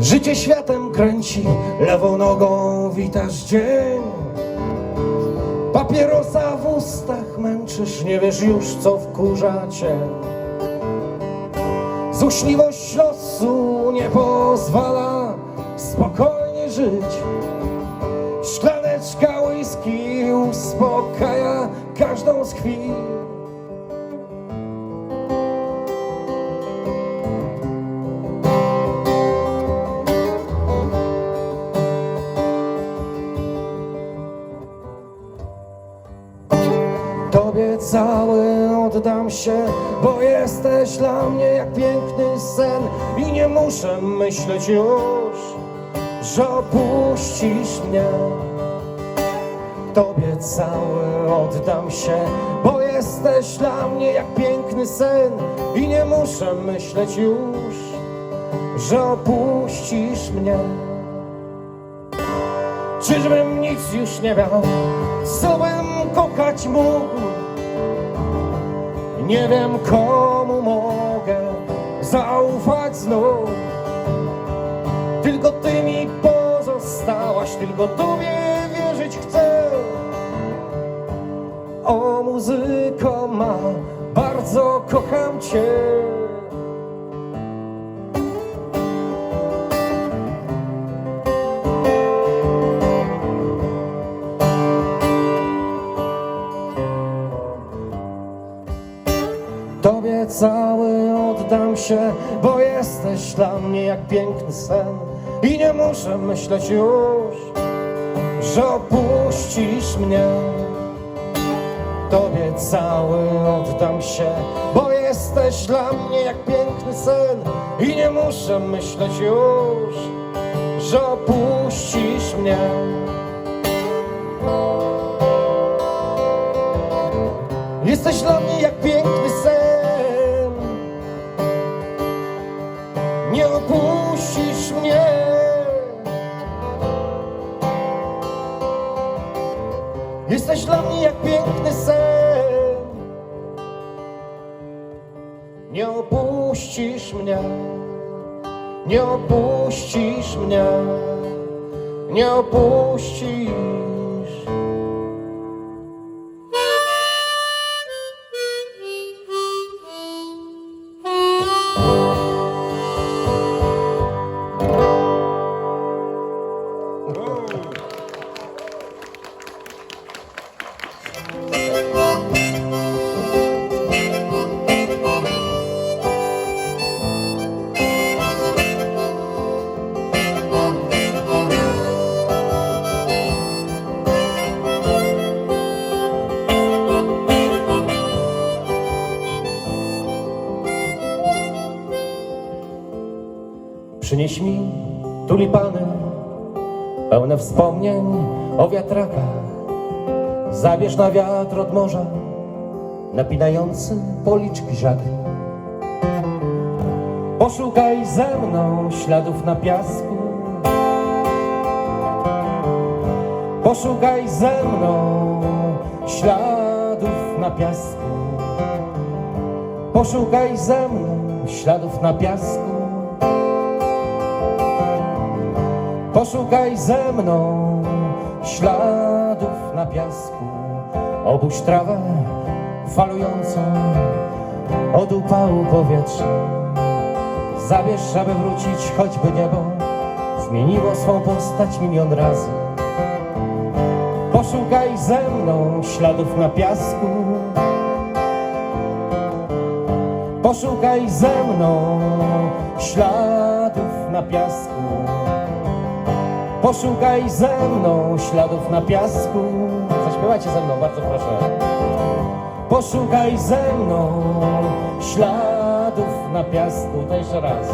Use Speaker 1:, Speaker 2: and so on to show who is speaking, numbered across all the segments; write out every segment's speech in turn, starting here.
Speaker 1: Życie światem kręci, lewą nogą witasz dzień. Papierosa w ustach męczysz, nie wiesz już co wkurza cię. Złośliwość losu nie pozwala spokojnie żyć. Szklaneczka whisky uspokaja każdą z chwil. Cały oddam się, bo jesteś dla mnie jak piękny sen i nie muszę myśleć już, że opuścisz mnie. Tobie cały oddam się, bo jesteś dla mnie jak piękny sen i nie muszę myśleć już, że opuścisz mnie. Czyżbym nic już nie miał, co bym kochać mógł? Nie wiem komu mogę zaufać znów. Tylko ty mi pozostałaś, tylko tobie wierzyć chcę. O muzyko ma, bardzo kocham cię. Tobie cały oddam się, bo jesteś dla mnie jak piękny sen i nie muszę myśleć już, że opuścisz mnie. Tobie cały oddam się, bo jesteś dla mnie jak piękny sen i nie muszę myśleć już, że opuścisz mnie. Jesteś dla mnie jak piękny sen. Nie opuścisz mnie. Nie opuścisz mnie. Nie opuścisz. Tulipany pełne wspomnień o wiatrakach. Zabierz na wiatr od morza napinający policzki żagli. Poszukaj ze mną śladów na piasku. Poszukaj ze mną śladów na piasku. Poszukaj ze mną śladów na piasku. Poszukaj ze mną śladów na piasku. Obuś trawę falującą od upału powietrza. Zabierz, aby wrócić, choćby niebo zmieniło swą postać milion razy. Poszukaj ze mną śladów na piasku. Poszukaj ze mną śladów na piasku. Poszukaj ze mną śladów na piasku. Zaśpiewajcie ze mną, bardzo proszę. Poszukaj ze mną śladów na piasku. To jeszcze raz.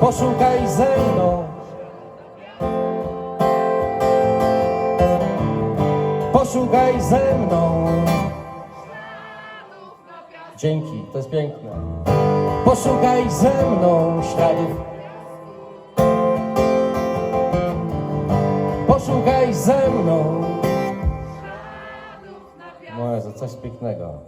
Speaker 1: Poszukaj ze mną. Poszukaj ze mną. Dzięki, to jest piękne. Poszukaj ze mną śladów. Ze mną. Coś pięknego.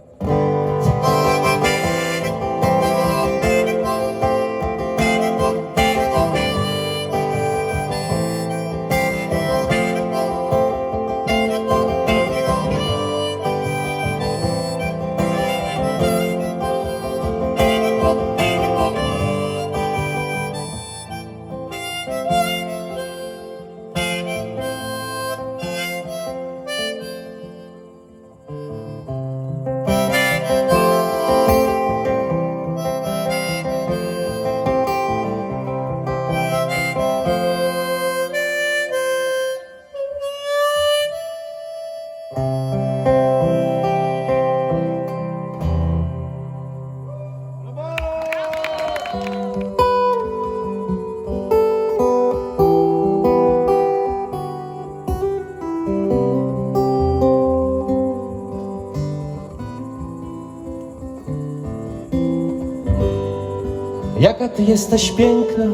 Speaker 1: Jaka ty jesteś piękna,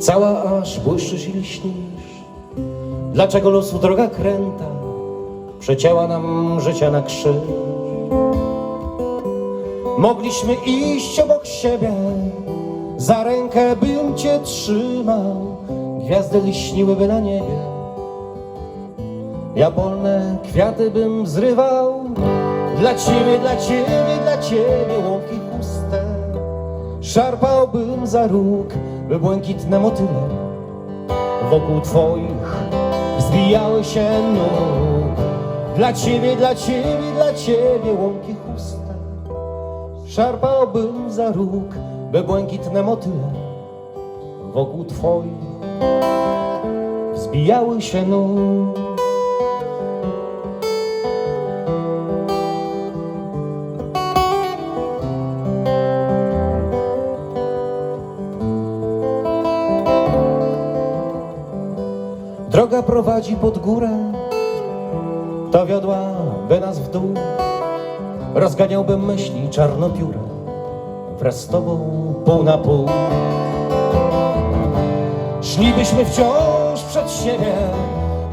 Speaker 1: cała aż błyszczysz i lśnisz. Dlaczego losu droga kręta przecięła nam życia na krzyż? Mogliśmy iść obok siebie, za rękę bym cię trzymał, gwiazdy lśniłyby na niebie. Ja polne kwiaty bym zrywał, dla ciebie, dla ciebie, dla ciebie łąki. Szarpałbym za róg, by błękitne motyle wokół twoich zbijały się nóg. Dla ciebie, dla ciebie, dla ciebie łąki chuste. Szarpałbym za róg, by błękitne motyle wokół twoich zbijały się nóg. Prowadzi pod górę, to wiodła by nas w dół. Rozganiałbym myśli czarnopióra, wraz z tobą pół na pół. Szlibyśmy wciąż przed siebie,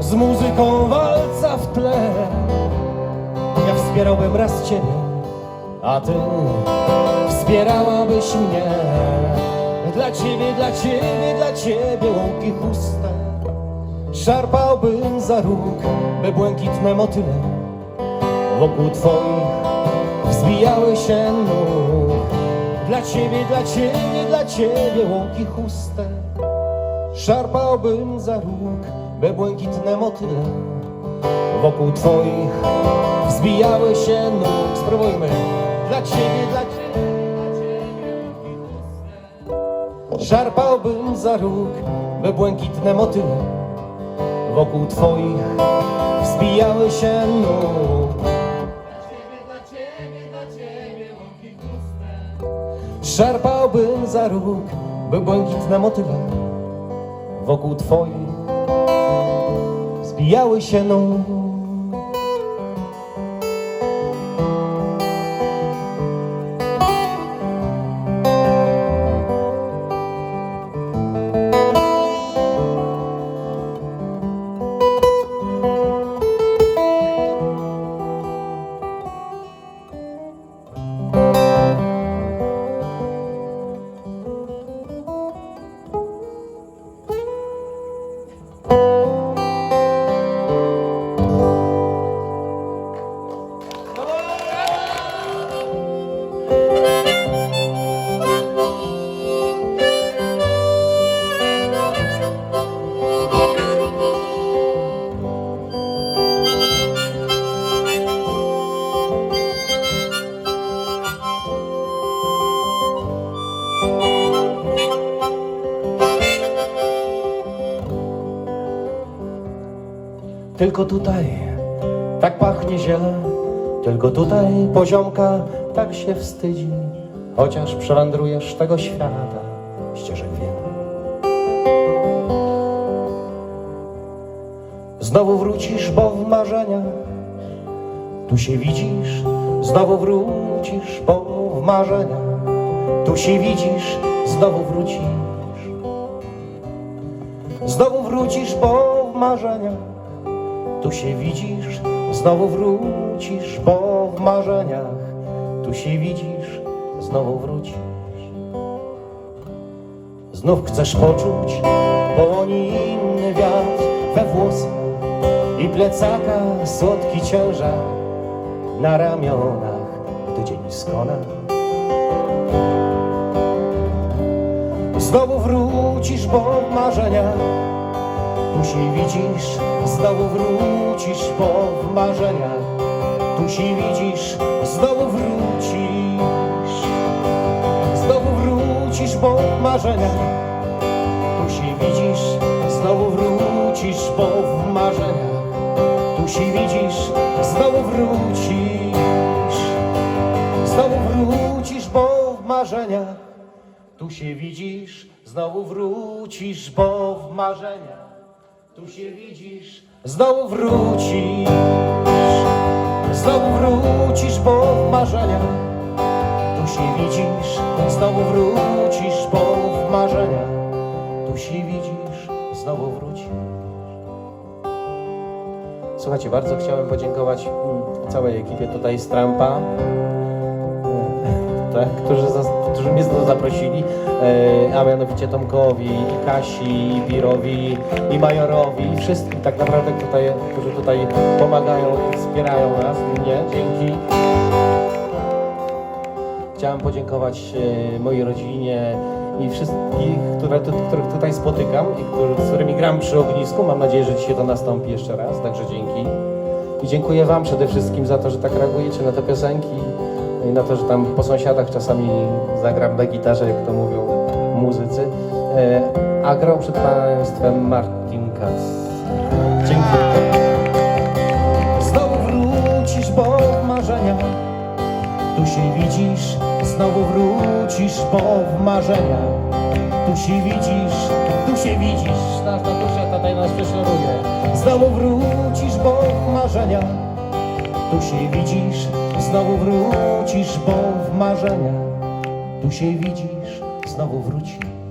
Speaker 1: z muzyką walca w tle. Ja wspierałbym raz ciebie, a ty wspierałabyś mnie. Dla ciebie, dla ciebie, dla ciebie łąki chuste. Szarpałbym za róg, by błękitne motyle wokół twoich wzbijały się nóg. Dla ciebie, dla ciebie, dla ciebie łąki chuste. Szarpałbym za róg, by błękitne motyle wokół twoich wzbijały się nóg. Spróbujmy. Dla ciebie, dla ciebie, dla ciebie chuste. Szarpałbym za róg, by błękitne motyle wokół twoich wzbijały się nóg. Szarpałbym za róg, by błękitne motyle wokół twoich zbijały się nóg. Tylko tutaj tak pachnie ziele, tylko tutaj poziomka tak się wstydzi, chociaż przewędrujesz tego świata ścieżek wiele. Znowu wrócisz, bo w marzeniach tu się widzisz, znowu wrócisz, bo w marzeniach tu się widzisz, znowu wrócisz. Znowu wrócisz, bo w marzeniach tu się widzisz, znowu wrócisz, bo w marzeniach tu się widzisz, znowu wrócisz. Znów chcesz poczuć inny wiatr we włosach i plecaka słodki ciężar na ramionach, gdy dzień skona. Znowu wrócisz, bo w marzeniach tu się widzisz, znowu wrócisz, bo w marzeniach. Tu się widzisz, znowu wrócisz. Znowu wrócisz, bo w marzeniach. Tu się widzisz, znowu wrócisz, bo w marzeniach. Tu się widzisz, znowu wrócisz. Znowu wrócisz, bo w marzeniach. Tu się widzisz, znowu wrócisz, bo w marzeniach tu się widzisz, znowu wrócisz, znowu wrócisz, bo w marzeniach. Tu się widzisz, znowu wrócisz, bo w marzenia Tu się widzisz, znowu wrócisz. Słuchajcie, bardzo chciałem podziękować mm, całej ekipie tutaj z Trumpa, e, tak, którzy, zas- którzy mnie zaprosili, e, a mianowicie Tomkowi, i Kasi, i Birowi, i Majorowi, i wszystkim tak naprawdę, tutaj, którzy tutaj pomagają i wspierają nas, mnie, dzięki. Chciałem podziękować e, mojej rodzinie i wszystkich, które, których tutaj spotykam i którzy, z którymi gram przy ognisku. Mam nadzieję, że dzisiaj to nastąpi jeszcze raz, także dzięki. I dziękuję Wam przede wszystkim za to, że tak reagujecie na te piosenki i na to, że tam po sąsiadach czasami zagram na gitarze, jak to mówią muzycy. E, A grał przed Państwem Martin Katz. Dzięki. Znowu wrócisz, bo w marzeniach tu się widzisz, znowu wrócisz, bo w marzenia. Tu się widzisz, tu się widzisz, nasz tatusia tutaj nas prześladuje. Znowu wrócisz, bo w marzenia. Tu się widzisz, znowu wrócisz, bo w marzenia. Tu się widzisz, znowu wrócisz.